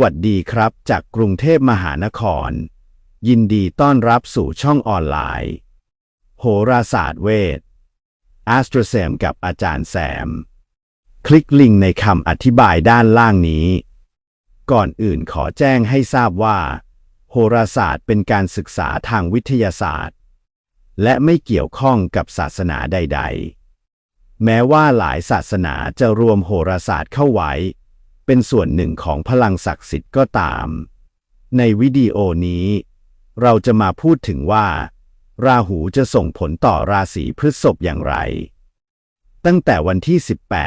วัสดีครับ จากกรุงเทพมหานคร ยินดีต้อนรับสู่ช่องออนไลน์ โหราศาสตร์เวท a s t r o s a m กับอาจารย์แซม คลิกลิงก์ในคำอธิบายด้านล่างนี้ ก่อนอื่นขอแจ้งให้ทราบว่า โหราศาสตร์เป็นการศึกษาทางวิทยาศาสตร์ และไม่เกี่ยวข้องกับศาสนาใด ๆ แม้ว่าหลายศาสนาจะรวมโหราศาสตร์เข้าไว้ เป็นส่วนหนึ่งของพลังศักดิ์สิทธิ์ก็ตาม ในวิดีโอนี้ เราจะมาพูดถึงว่า ราหูจะส่งผลต่อราศีพฤษภอย่างไร ตั้งแต่วันที่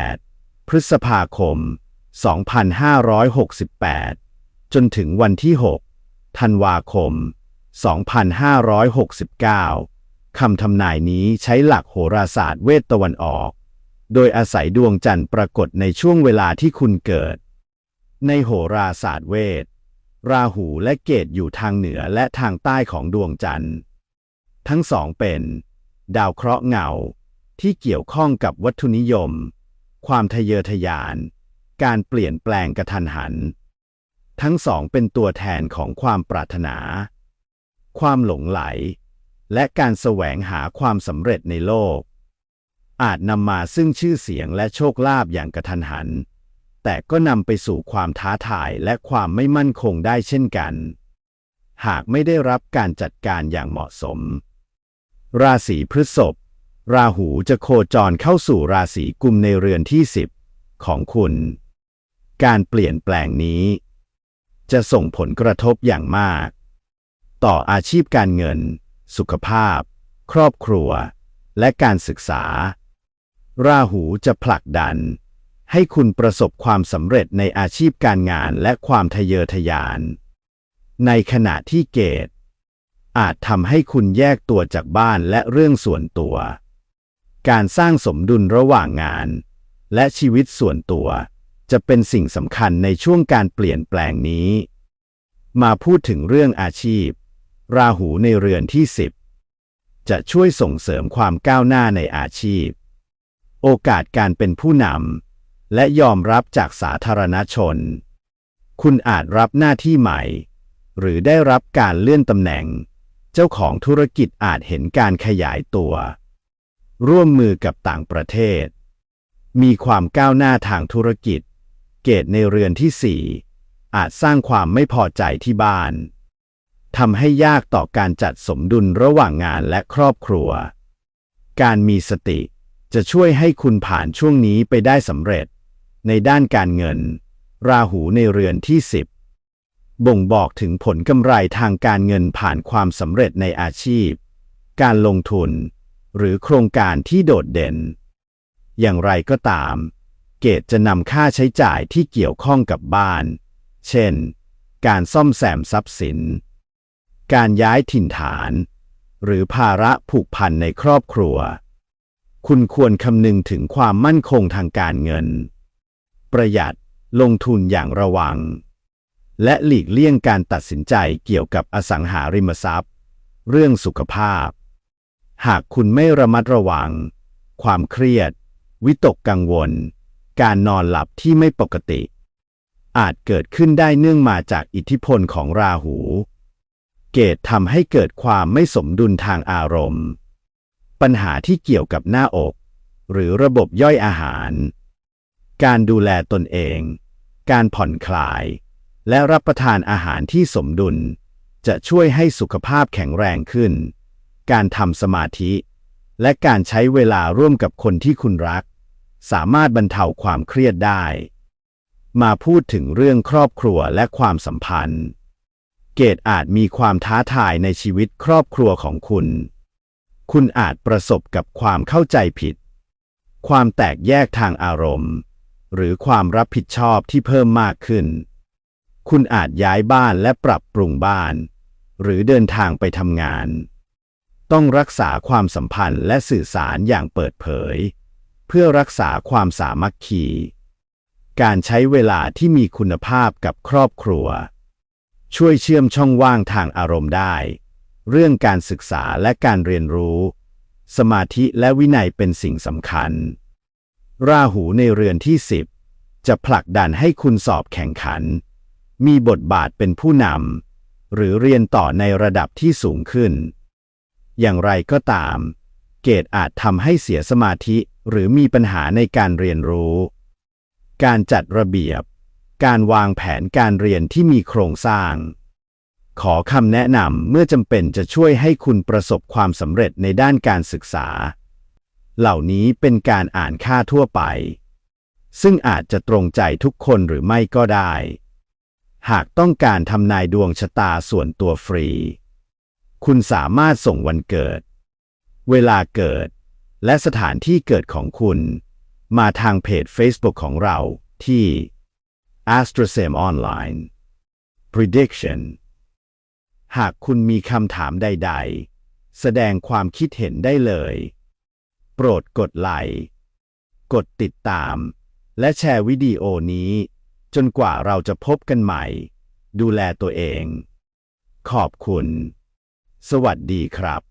18 พฤษภาคม 2568 จนถึงวันที่ 6 ธันวาคม 2569 คำทำนายนี้ใช้หลักโหราศาสตร์เวทตะวันออก โดยอาศัยดวงจันทร์ปรากฏในช่วงเวลาที่คุณเกิด ในโหราศาสตร์เวท ราหูและเกตอยู่ทางเหนือและทางใต้ของดวงจันทร์ ทั้งสองเป็น ดาวเคราะห์เงา ที่เกี่ยวข้องกับวัตถุนิยม ความทะเยอทะยาน การเปลี่ยนแปลงกระทันหัน ทั้งสองเป็นตัวแทนของความปรารถนา ความหลงไหล และการแสวงหาความสำเร็จในโลก อาจนำมาซึ่งชื่อเสียงและโชคลาภอย่างกระทันหัน แต่ก็นำไปสู่ความท้าทายและความไม่มั่นคงได้เช่นกัน หากไม่ได้รับการจัดการอย่างเหมาะสม ราศีพฤษภ ราหูจะโคจรเข้าสู่ราศีกุมในเรือนที่ 10 ของคุณ การเปลี่ยนแปลงนี้ จะส่งผลกระทบอย่างมาก ต่ออาชีพการเงิน สุขภาพ ครอบครัว และการศึกษา ราหูจะผลักดัน ให้คุณประสบความสำเร็จในอาชีพการงานและความทะเยอทะยาน ในขณะที่เกต อาจทำให้คุณแยกตัวจากบ้านและเรื่องส่วนตัว การสร้างสมดุลระหว่างงาน และชีวิตส่วนตัว จะเป็นสิ่งสำคัญในช่วงการเปลี่ยนแปลงนี้ มาพูดถึงเรื่องอาชีพ ราหูในเรือนที่ 10 จะช่วยส่งเสริมความก้าวหน้าในอาชีพ โอกาสการเป็นผู้นำ และยอมรับจากสาธารณชน คุณอาจรับหน้าที่ใหม่ หรือได้รับการเลื่อนตำแหน่ง เจ้าของธุรกิจอาจเห็นการขยายตัว ร่วมมือกับต่างประเทศ มีความก้าวหน้าทางธุรกิจ เกตในเรือนที่4อาจสร้างความไม่พอใจที่บ้านทำให้ยากต่อการจัดสมดุลระหว่างงานและครอบครัว การมีสติจะช่วยให้คุณผ่านช่วงนี้ไปได้สำเร็จ ในด้านการเงิน ราหูในเรือนที่ 10 บ่งบอกถึงผลกำไรทางการเงินผ่านความสำเร็จในอาชีพ การลงทุน หรือโครงการที่โดดเด่น อย่างไรก็ตาม เกตจะนำค่าใช้จ่ายที่เกี่ยวข้องกับบ้าน เช่น การซ่อมแซมทรัพย์สิน การย้ายถิ่นฐาน หรือภาระผูกพันในครอบครัว คุณควรคำนึงถึงความมั่นคงทางการเงิน ประหยัด ลงทุนอย่างระวัง และหลีกเลี่ยงการตัดสินใจเกี่ยวกับอสังหาริมทรัพย์ เรื่องสุขภาพ หากคุณไม่ระมัดระวัง ความเครียด วิตกกังวล การนอนหลับที่ไม่ปกติ อาจเกิดขึ้นได้เนื่องมาจากอิทธิพลของราหู เกตทำให้เกิดความไม่สมดุลทางอารมณ์ ปัญหาที่เกี่ยวกับหน้าอก หรือระบบย่อยอาหาร การดูแลตนเอง การผ่อนคลาย และรับประทานอาหารที่สมดุล จะช่วยให้สุขภาพแข็งแรงขึ้น การทำสมาธิ และการใช้เวลาร่วมกับคนที่คุณรัก สามารถบรรเทาความเครียดได้ มาพูดถึงเรื่องครอบครัวและความสัมพันธ์ เกตอาจมีความท้าทายในชีวิตครอบครัวของคุณ คุณอาจประสบกับความเข้าใจผิด ความแตกแยกทางอารมณ์ หรือความรับผิดชอบที่เพิ่มมากขึ้น คุณอาจย้ายบ้านและปรับปรุงบ้าน หรือเดินทางไปทำงาน ต้องรักษาความสัมพันธ์และสื่อสารอย่างเปิดเผย เพื่อรักษาความสามัคคี การใช้เวลาที่มีคุณภาพกับครอบครัว ช่วยเชื่อมช่องว่างทางอารมณ์ได้ เรื่องการศึกษาและการเรียนรู้ สมาธิและวินัยเป็นสิ่งสำคัญ ราหูในเรือนที่ 10 จะผลักดันให้คุณสอบแข่งขัน มีบทบาทเป็นผู้นำหรือเรียนต่อในระดับที่สูงขึ้น อย่างไรก็ตาม เกรดอาจทำให้เสียสมาธิหรือมีปัญหาในการเรียนรู้ การจัดระเบียบ การวางแผนการเรียนที่มีโครงสร้าง ขอคำแนะนำเมื่อจำเป็นจะช่วยให้คุณประสบความสำเร็จในด้านการศึกษา เหล่านี้เป็นการอ่านค่าทั่วไป ซึ่งอาจจะตรงใจทุกคนหรือไม่ก็ได้ หากต้องการทำนายดวงชะตาส่วนตัวฟรี คุณสามารถส่งวันเกิด เวลาเกิด และสถานที่เกิดของคุณ มาทางเพจ Facebook ของเราที่ AstroSem Online Prediction หากคุณมีคำถามใด ๆ แสดงความคิดเห็นได้เลย โปรดกดไลค์ กดติดตาม และแชร์วิดีโอนี้ จนกว่าเราจะพบกันใหม่ ดูแลตัวเอง ขอบคุณ สวัสดีครับ